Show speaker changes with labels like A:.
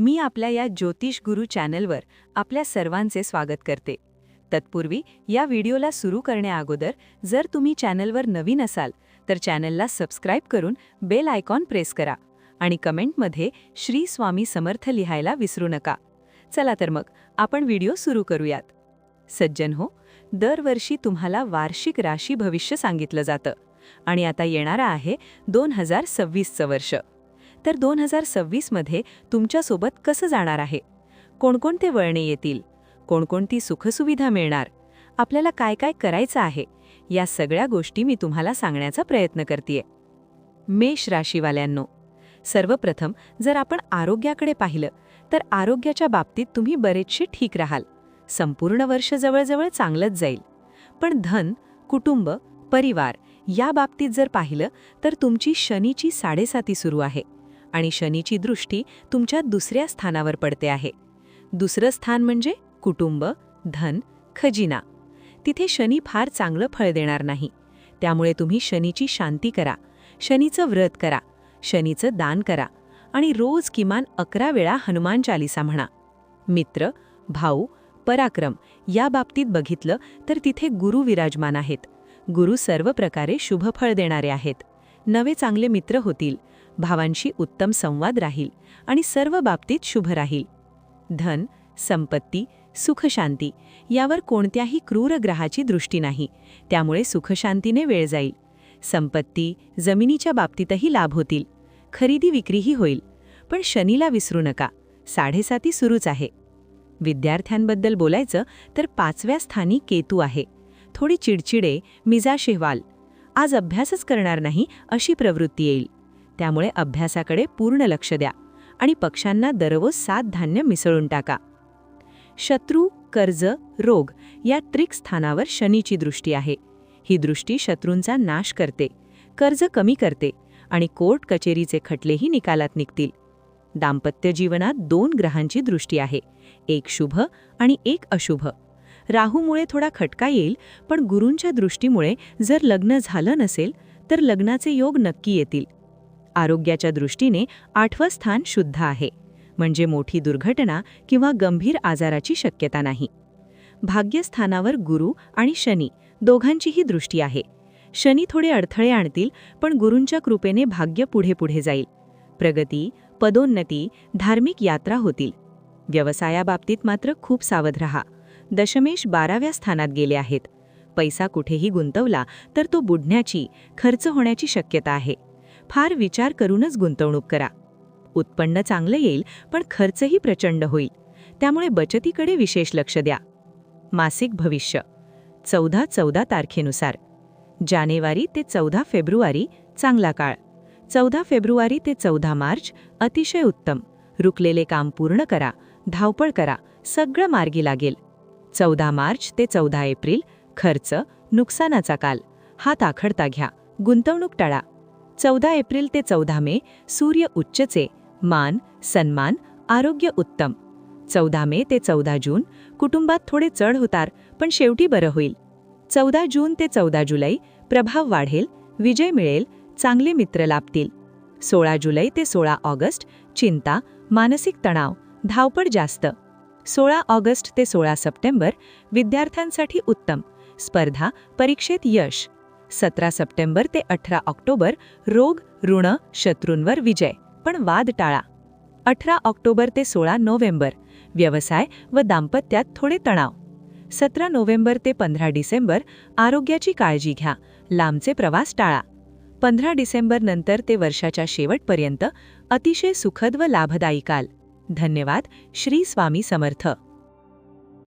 A: मी आपल्या या ज्योतिष गुरु चॅनलवर आपल्या सर्वांचे स्वागत करते. तत्पूर्वी या व्हिडिओला सुरू करण्याअगोदर जर तुम्ही चॅनलवर नवीन असाल तर चॅनलला सबस्क्राईब करून बेल आयकॉन प्रेस करा आणि कमेंटमध्ये श्री स्वामी समर्थ लिहायला विसरू नका. चला तर मग आपण व्हिडिओ सुरू करूयात. सज्जन हो दरवर्षी तुम्हाला वार्षिक राशी भविष्य सांगितलं जातं आणि आता येणारा आहे दोन हजार सव्वीसचं वर्ष. तर दोन हजार सव्वीसमध्ये तुमच्यासोबत कसं जाणार आहे? कोणकोणते वळणे येतील? कोणकोणती सुखसुविधा मिळणार? आपल्याला काय काय करायचं आहे? या सगळ्या गोष्टी मी तुम्हाला सांगण्याचा प्रयत्न करते मेष राशीवाल्यांनो सर्वप्रथम जर आपण आरोग्याकडे पाहिलं तर आरोग्याच्या बाबतीत तुम्ही बरेचसे ठीक राहाल. संपूर्ण वर्ष जवळजवळ चांगलंच जाईल. पण धन कुटुंब परिवार या बाबतीत जर पाहिलं तर तुमची शनीची साडेसाती सुरू आहे. आणि शनीची दृष्टी तुमच्या दुसऱ्या स्थानावर पडते आहे. दुसरं स्थान म्हणजे कुटुंब धन खजिना. तिथे शनी फार चांगलं फळ देणार नाही. त्यामुळे तुम्ही शनीची शांती करा. शनीचं व्रत करा. शनीचं दान करा. आणि रोज किमान अकरा वेळा हनुमान चालिसा म्हणा. मित्र भाऊ पराक्रम या बाबतीत बघितलं तर तिथे गुरु विराजमान आहेत. गुरु सर्व प्रकारे शुभफळ देणारे आहेत. नवे चांगले मित्र होतील. भावांशी उत्तम संवाद राहील आणि सर्व बाबतीत शुभ राहील. धन संपत्ती सुखशांती यावर कोणत्याही क्रूर ग्रहाची दृष्टी नाही. त्यामुळे सुखशांतीने वेळ जाईल. संपत्ती जमिनीच्या बाबतीतही लाभ होतील. खरेदी विक्रीही होईल. पण शनीला विसरू नका. साडेसाती सुरूच आहे. विद्यार्थ्यांबद्दल बोलायचं तर पाचव्या स्थानी केतू आहे. थोडी चिडचिडे मिजा शेहवाल. आज अभ्यासच करणार नाही अशी प्रवृत्ती येईल. त्यामुळे अभ्यासाकडे पूर्ण लक्ष द्या आणि पक्ष्यांना दररोज सात धान्य मिसळून टाका. शत्रू कर्ज रोग या त्रिक स्थानावर शनीची दृष्टी आहे. ही दृष्टी शत्रूंचा नाश करते कर्ज कमी करते आणि कोर्ट कचेरीचे खटलेही निकालात निघतील. दाम्पत्य जीवनात दोन ग्रहांची दृष्टी आहे एक शुभ आणि एक अशुभ. राहूमुळे थोडा खटका येईल पण गुरूंच्या दृष्टीमुळे जर लग्न झालं नसेल तर लग्नाचे योग नक्की येतील. आरोग्याच्या दृष्टीने आठवं स्थान शुद्ध आहे. म्हणजे मोठी दुर्घटना किंवा गंभीर आजाराची शक्यता नाही. भाग्यस्थानावर गुरु आणि शनी दोघांचीही दृष्टी आहे. शनी थोडे अडथळे आणतील पण गुरूंच्या कृपेने भाग्य पुढे पुढे जाईल. प्रगती पदोन्नती धार्मिक यात्रा होतील. व्यवसायाबाबतीत मात्र खूप सावध रहा. दशमेश बाराव्या स्थानात गेले आहेत. पैसा कुठेही गुंतवला तर तो बुडण्याची खर्च होण्याची शक्यता आहे. फार विचार करूनच गुंतवणूक करा. उत्पन्न चांगलं येईल पण खर्चही प्रचंड होईल. त्यामुळे बचतीकडे विशेष लक्ष द्या. मासिक भविष्य. चौदा चौदा तारखेनुसार. जानेवारी ते चौदा फेब्रुवारी चांगला काळ. चौदा फेब्रुवारी ते चौदा मार्च अतिशय उत्तम. रुकलेले काम पूर्ण करा धावपळ करा सगळं मार्गी लागेल. चौदा मार्च ते चौदा एप्रिल खर्च नुकसानाचा काल. हात आखडता घ्या. गुंतवणूक टाळा. चौदा एप्रिल ते चौदा मे सूर्य उच्चचे मान सन्मान आरोग्य उत्तम. चौदा मे ते चौदा जून कुटुंबात थोडे चढ उतार पण शेवटी बरं होईल. चौदा जून ते चौदा जुलै प्रभाव वाढेल विजय मिळेल चांगले मित्र लाभतील. सोळा जुलै ते सोळा ऑगस्ट चिंता मानसिक तणाव धावपळ जास्त. सोळा ऑगस्ट ते सोळा सप्टेंबर विद्यार्थ्यांसाठी उत्तम. स्पर्धा परीक्षेत यश. सतरा सप्टेंबर ते अठरा ऑक्टोबर रोग ऋण शत्रूंवर विजय पण वाद टाळा. अठरा ऑक्टोबर ते सोळा नोव्हेंबर व्यवसाय व दाम्पत्यात थोडे तणाव. सतरा नोव्हेंबर ते पंधरा डिसेंबर आरोग्याची काळजी घ्या लांबचे प्रवास टाळा. पंधरा डिसेंबर नंतर ते वर्षाच्या शेवटपर्यंत अतिशय सुखद व लाभदायी काल. धन्यवाद श्री स्वामी समर्थ.